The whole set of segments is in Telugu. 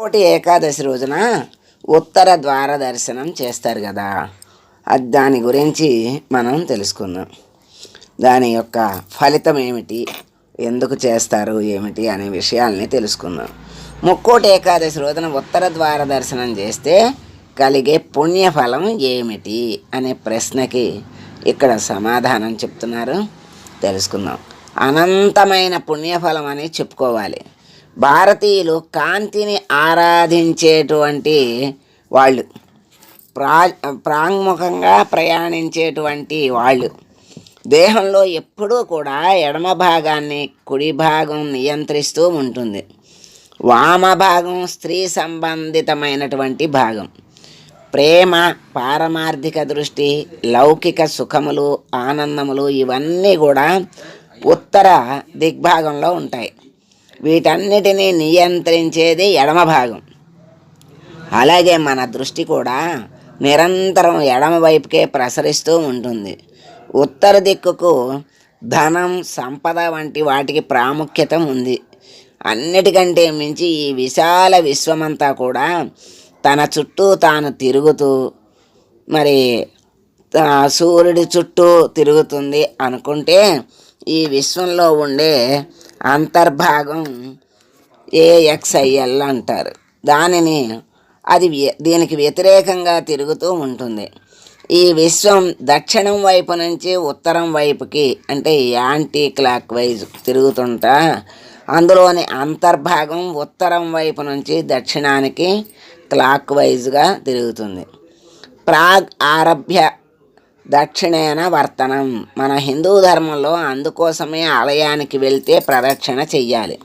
ఒకటి ఏకాదశి రోజున ఉత్తర ద్వార దర్శనం చేస్తారు కదా. అది దాని గురించి మనం తెలుసుకుందాం. దాని యొక్క ఫలితం ఏమిటి? ఎందుకు చేస్తారు? ఏమిటి? అనే విషయాల్ని తెలుసుకుందాం. ముక్కోటి ఏకాదశి రోజున ఉత్తర ద్వార దర్శనం చేస్తే కలిగే పుణ్యఫలం ఏమిటి? అనే ప్రశ్నకి ఇక్కడ సమాధానం చెప్తున్నారు. తెలుసుకుందాం. అనంతమైన పుణ్యఫలం అని చెప్పుకోవాలి. భారతీయులు కాంతిని ఆరాధించేటువంటి వాళ్ళు. ప్రా ప్రాంగుఖంగా ప్రయాణించేటువంటి వాళ్ళు. దేహంలో ఎప్పుడూ కూడా ఎడమ భాగాన్ని కుడి భాగం నియంత్రిస్తూ ఉంటుంది. వామ భాగం స్త్రీ సంబంధితమైనటువంటి భాగం. ప్రేమ పారమార్థిక దృష్టి లౌకిక సుఖములు ఆనందములు ఇవన్నీ కూడా ఉత్తర దిగ్భాగంలో ఉంటాయి. వీటన్నిటినీ నియంత్రించేది ఎడమ భాగం అలాగే మన దృష్టి కూడా నిరంతరం ఎడమ వైపుకే ప్రసరిస్తూ ఉంటుంది. ఉత్తర దిక్కుకు ధనం సంపద వంటి వాటికి ప్రాముఖ్యత ఉంది. అన్నిటికంటే మించి ఈ విశాల విశ్వమంతా కూడా తన చుట్టూ తాను తిరుగుతూ మరి సూర్యుడి చుట్టూ తిరుగుతుంది అనుకుంటే ఈ విశ్వంలో ఉండే అంతర్భాగం ఏఎక్స్ఐఎల్ అంటారు. దానిని అది దీనికి వ్యతిరేకంగా తిరుగుతూ ఉంటుంది. ఈ విశ్వం దక్షిణం వైపు నుంచి ఉత్తరం వైపుకి అంటే యాంటీ క్లాక్ వైజ్ తిరుగుతుంటా అందులోని అంతర్భాగం ఉత్తరం వైపు నుంచి దక్షిణానికి క్లాక్ వైజ్గా తిరుగుతుంది. ప్రాగ్ ఆరభ్య దక్షిణేన వర్తనం. మన హిందూ ధర్మంలో అందుకోసమే ఆలయానికి వెళ్తే ప్రదక్షిణ చెయ్యాలి.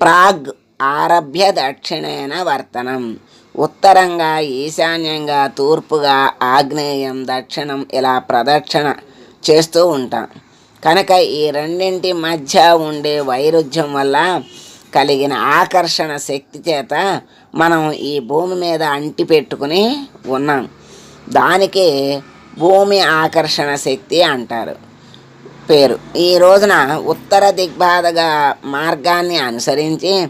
ప్రాగ్ ఆరభ్య దక్షిణేన వర్తనం. ఉత్తరంగా ఈశాన్యంగా తూర్పుగా ఆగ్నేయం దక్షిణం ఇలా ప్రదక్షిణ చేస్తూ ఉంటాం. కనుక ఈ రెండింటి మధ్య ఉండే వైరుధ్యం వల్ల కలిగిన ఆకర్షణ శక్తి చేత మనం ఈ భూమి మీద అంటి పెట్టుకుని ఉన్నాం. దానికే భూమి ఆకర్షణ శక్తి అంటారు. పేరు. ఈ రోజున ఉత్తర దిగ్బాధగా మార్గాన్ని అనుసరించి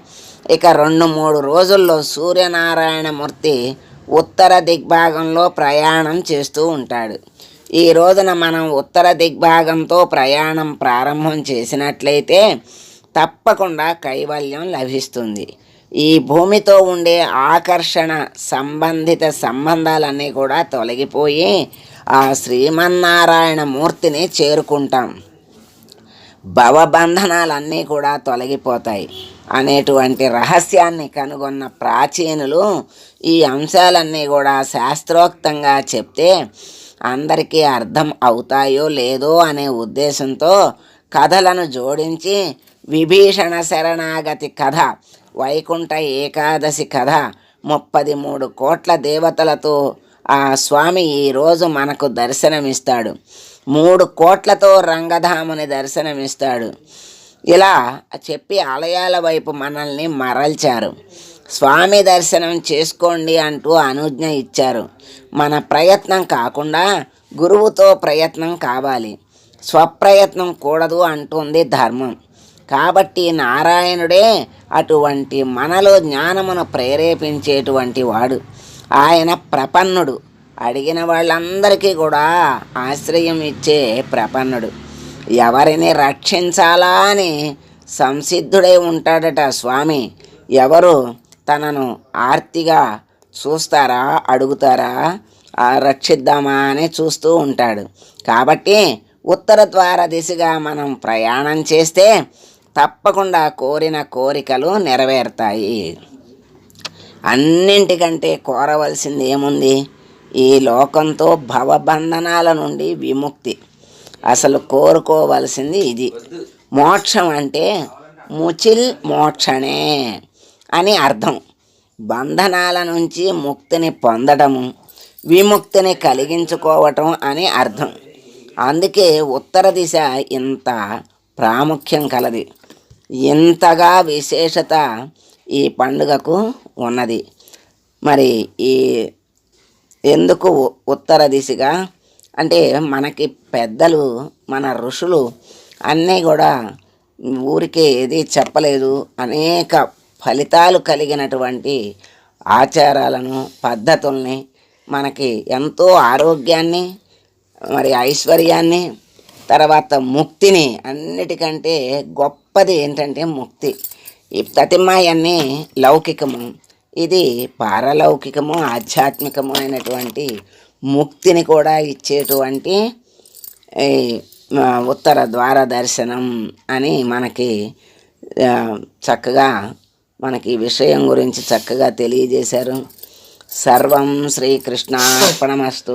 ఇక రెండు మూడు రోజుల్లో సూర్యనారాయణమూర్తి ఉత్తర దిగ్భాగంలో ప్రయాణం చేస్తూ ఉంటాడు. ఈ రోజున మనం ఉత్తర దిగ్భాగంతో ప్రయాణం ప్రారంభం చేసినట్లయితే తప్పకుండా కైవల్యం లభిస్తుంది. ఈ భూమితో ఉండే ఆకర్షణ సంబంధిత సంబంధాలన్నీ కూడా తొలగిపోయి ఆ శ్రీమన్నారాయణ మూర్తిని చేరుకుంటాం. భవబంధనాలన్నీ కూడా తొలగిపోతాయి. అనేటువంటి రహస్యాన్ని కనుగొన్న ప్రాచీనులు ఈ అంశాలన్నీ కూడా శాస్త్రోక్తంగా చెప్తే అందరికీ అర్థం అవుతాయో లేదో అనే ఉద్దేశంతో కథలను జోడించి విభీషణ శరణాగతి కథ వైకుంఠ ఏకాదశి కథ ముప్పది మూడు కోట్ల దేవతలతో ఆ స్వామి ఈరోజు మనకు దర్శనమిస్తాడు. మూడు కోట్లతో రంగధాముని దర్శనమిస్తాడు. ఇలా చెప్పి ఆలయాల వైపు మనల్ని మరల్చారు. స్వామి దర్శనం చేసుకోండి అంటూ అనుజ్ఞ ఇచ్చారు. మన ప్రయత్నం కాకుండా గురువుతో ప్రయత్నం కావాలి. స్వప్రయత్నం కూడదు అంటుంది ధర్మం. కాబట్టి నారాయణుడే అటువంటి మనలో జ్ఞానమును ప్రేరేపించేటువంటి వాడు. ఆయన ప్రపన్నుడు. అడిగిన వాళ్ళందరికీ కూడా ఆశ్రయం ఇచ్చే ప్రపన్నుడు. ఎవరిని రక్షించాలా అని సంసిద్ధుడై ఉంటాడట స్వామి. ఎవరు తనను ఆర్తిగా చూస్తారా అడుగుతారా? ఆ రక్షిద్దామా అని చూస్తూ ఉంటాడు. కాబట్టి ఉత్తర ద్వార దిశగా మనం ప్రయాణం చేస్తే తప్పకుండా కోరిన కోరికలు నెరవేరుతాయి. అన్నింటికంటే కోరవలసింది ఏముంది? ఈ లోకంతో భవబంధనాల నుండి విముక్తి. అసలు కోరుకోవలసింది ఇది. మోక్షం అంటే ముచిల్ మోక్షణే అని అర్థం. బంధనాల నుంచి ముక్తిని పొందడము విముక్తిని కలిగించుకోవటం అని అర్థం. అందుకే ఉత్తర దిశ ఇంత ప్రాముఖ్యం కలది. ఇంతగా విశేషత ఈ పండుగకు ఉన్నది. మరి ఈ ఎందుకు ఉత్తర దిశగా? అంటే మనకి పెద్దలు మన ఋషులు అన్నీ కూడా ఊరికే ఏది చెప్పలేదు. అనేక ఫలితాలు కలిగినటువంటి ఆచారాలను పద్ధతుల్ని మనకి ఎంతో ఆరోగ్యాన్ని మరి ఐశ్వర్యాన్ని తర్వాత ముక్తిని అన్నిటికంటే గొప్పది ఏంటంటే ముక్తి. ఈ ప్రతిమాయన్ని లౌకికము ఇది పారలౌకికము ఆధ్యాత్మికము అయినటువంటి ముక్తిని కూడా ఇచ్చేటువంటి ఈ ఉత్తర ద్వార దర్శనం అని మనకి చక్కగా మనకి ఈ విషయం గురించి చక్కగా తెలియజేశారు. సర్వం శ్రీకృష్ణార్పణమస్తు.